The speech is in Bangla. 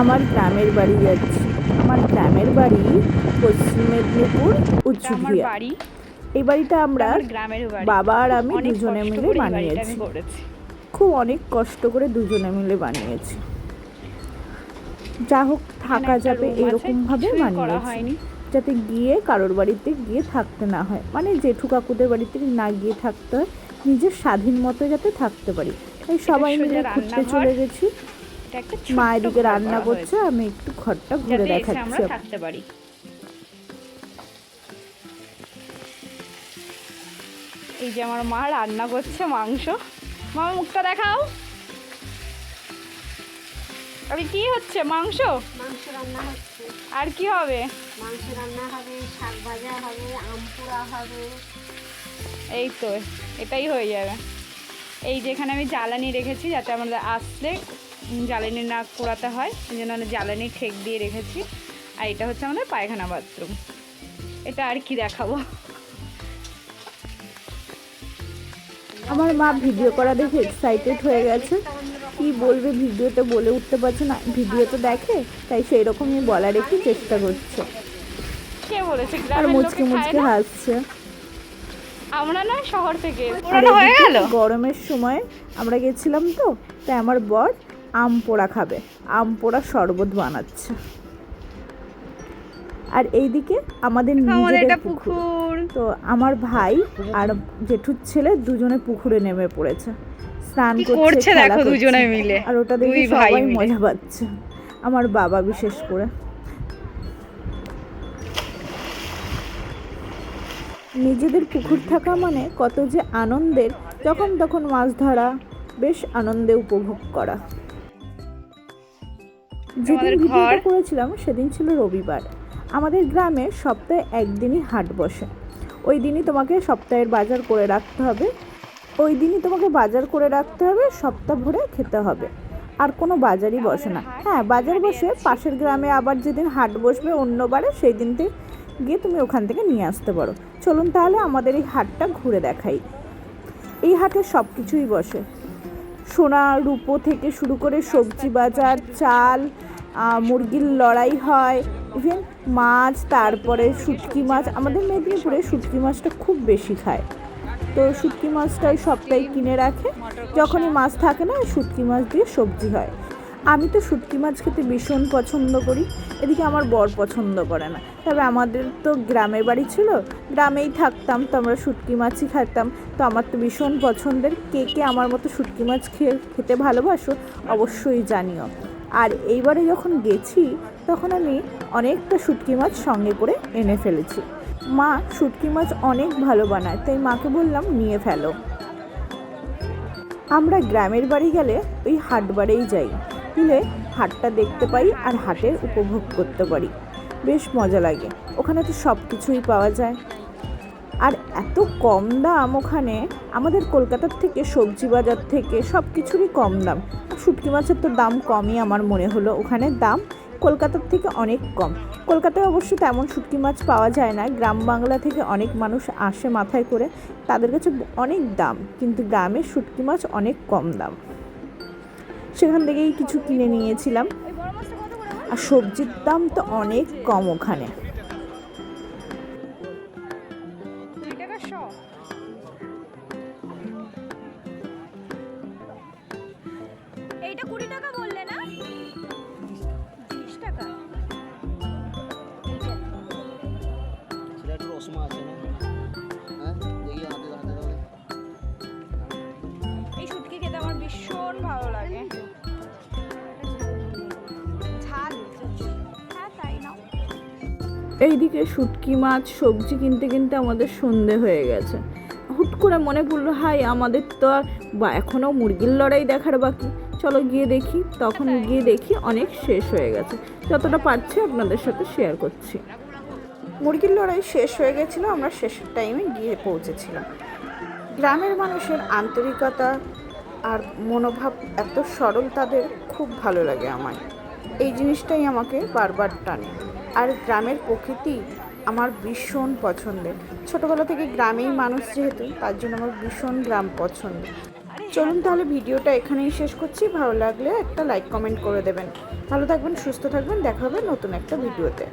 আমার গ্রামের বাড়ি যাচ্ছি। আমার গ্রামের বাড়ি পশ্চিম মেদিনীপুর উচ্চঘিয়া বাড়ি এই বাড়িটা আমরা গ্রামের বাবা আর আমি দুজনে মিলে বানিয়েছি। খুব অনেক কষ্ট করে দুজনে মিলে বানিয়েছি। যা হোক থাকা যাবে room আছে, এরকম ভাবে কিছুই করা বানিয়েছি। যাতে গিয়ে কারোর বাড়িতে গিয়ে থাকতে না হয়। মানে জেঠু কাকুদের বাড়িতে না গিয়ে থাকতে হয়। নিজের স্বাধীন মতো যাতে থাকতে পারি। তাই সবাই মিলে ঘুরতে চলে গেছি। মা এদিকে রান্না করছে আমি একটু ঘরটা ঘুরে দেখাচ্ছি আমরা থাকতে পারি। এই যে আমার মা রান্না করছে মাংস। মা মুখটা দেখাও। আমি কি হচ্ছে? মাংস? মাংস রান্না হচ্ছে। আর কি হবে? মাংস রান্না হবে শাক ভাজা হবে আম পোড়া হবে। এই তো এটাই হয়ে যাবে। এই যেখানে আমি জ্বালানি রেখেছি যাতে আমাদের আসলে জ্বালানি না পোড়াতে হয় এই জন্য আমি জ্বালানি ঠেক দিয়ে রেখেছি। আর এটা হচ্ছে আমাদের পায়খানা বাথরুম। এটা আর কি দেখাবো? আমার মা ভিডিও করা দেখে এক্সাইটেড হয়ে গেছে। কি বলবে ভিডিওতে বলে উঠতে পারছে না। ভিডিও তো দেখে তাই সেই রকমই বলার একটু চেষ্টা করছে। কে বলেছে? আর মুচকে মুচকে হাসছে। আমরা না শহর থেকে। হয়ে গেল? গরমের সময় আমরা গেছিলাম তো তাই আমার বর আম পোড়া খাবে। আম পোড়া শরবত বানাচ্ছে। আর এইদিকে আমাদের নিজেদের পুকুর। তো আমার ভাই আর জেঠুর ছেলে দুজনে পুকুরে নেমে পড়েছে। স্নান করছে দেখো দুজনে মিলে। আর ওটা দেখে সবাই মজা পাচ্ছে। আমার বাবা বিশেষ করে। নিজেদের পুকুর থাকা মানে কত যে আনন্দের যখন তখন মাছ ধরা বেশ আনন্দে উপভোগ করা। যেদিন ভিডিওটা করেছিলাম সেদিন ছিল রবিবার। আমাদের গ্রামে সপ্তাহে একদিনই হাট বসে। ওই দিনই তোমাকে সপ্তাহের বাজার করে রাখতে হবে। ওই দিনই তোমাকে বাজার করে রাখতে হবে সপ্তাহ ভরে খেতে হবে। আর কোনো বাজারই বসে না। হ্যাঁ বাজার বসে পাশের গ্রামে আবার যেদিন হাট বসবে অন্যবারে সেই দিনতে গিয়ে তুমি ওখান থেকে নিয়ে আসতে পারো। চলুন তাহলে আমাদের এই হাটটা ঘুরে দেখাই। এই হাটে সব কিছুই বসে। সোনা রূপো থেকে শুরু করে সবজি বাজার, চাল মুরগির লড়াই হয় ইভেন মাছ, তারপরে শুটকি মাছ। আমাদের মেদিনীপুরে শুটকি মাছটা খুব বেশি খায়। তো শুটকি মাছটাই সবটাই কিনে রাখে। যখনই মাছ থাকে না, শুটকি মাছ দিয়ে সবজি হয়। আমি তো শুটকি মাছ খেতে ভীষণ পছন্দ করি, এদিকে আমার বর পছন্দ করে না। তবে আমাদের তো গ্রামের বাড়ি ছিল, গ্রামেই থাকতাম, তো আমরা শুটকি মাছই খেতাম তো আমার তো ভীষণ পছন্দের, কে কে আমার মতো শুটকি মাছ খেয়ে খেতে ভালোবাসো অবশ্যই জানিও। আর এইবারে যখন গেছি, তখন আমি অনেকটা শুটকি মাছ সঙ্গে করে এনে ফেলেছি। মা শুটকি মাছ অনেক ভালো বানায়, তাই মাকে বললাম নিয়ে ফেলো। আমরা গ্রামের বাড়ি গেলে ওই হাটবারেই যাই। গেলে হাটটা দেখতে পাই আর হাটের উপভোগ করতে পারি। বেশ মজা লাগে। ওখানে তো সব কিছুই পাওয়া যায়। আর এত কম দাম ওখানে। আমাদের কলকাতার থেকে, সবজি বাজার থেকে সব কিছুরই কম দাম। শুটকি মাছের তো দাম কমই আমার মনে হলো ওখানে। দাম কলকাতার থেকে অনেক কম। কলকাতায় অবশ্য তেমন শুটকি মাছ পাওয়া যায় না। গ্রাম বাংলা থেকে অনেক মানুষ আসে মাথায় করে। তাদের কাছে অনেক দাম। কিন্তু গ্রামের শুটকি মাছ অনেক কম দাম। সেখান থেকেই কিছু কিনে নিয়েছিলাম। আর সবজির দাম তো অনেক কম ওখানে। রসমা আছে না? হ্যাঁ? এইদিকে শুটকি মাছ সবজি কিনতে কিনতে আমাদের সন্ধে হয়ে গেছে। হুট করে মনে পড়ল হাই আমাদের তো আর বা এখনও মুরগির লড়াই দেখার বাকি। চলো গিয়ে দেখি। তখন গিয়ে দেখি অনেক শেষ হয়ে গেছে। যতটা পারছি আপনাদের সাথে শেয়ার করছি। মুরগির লড়াই শেষ হয়ে গেছিল আমরা শেষের টাইমে গিয়ে পৌঁছেছিলাম। গ্রামের মানুষের আন্তরিকতা আর মনোভাব এত সরল তাদের খুব ভালো লাগে আমার এই জিনিসটাই আমাকে বারবার টানে। আর গ্রামের প্রকৃতি আমার ভীষণ পছন্দের। ছোটোবেলা থেকে গ্রামেই মানুষ যেহেতু, তার জন্য আমার ভীষণ গ্রাম পছন্দ। চলুন তাহলে ভিডিওটা এখানেই শেষ করছি। ভালো লাগলে একটা লাইক কমেন্ট করে দেবেন। ভালো থাকবেন, সুস্থ থাকবেন। দেখা হবে নতুন একটা ভিডিওতে।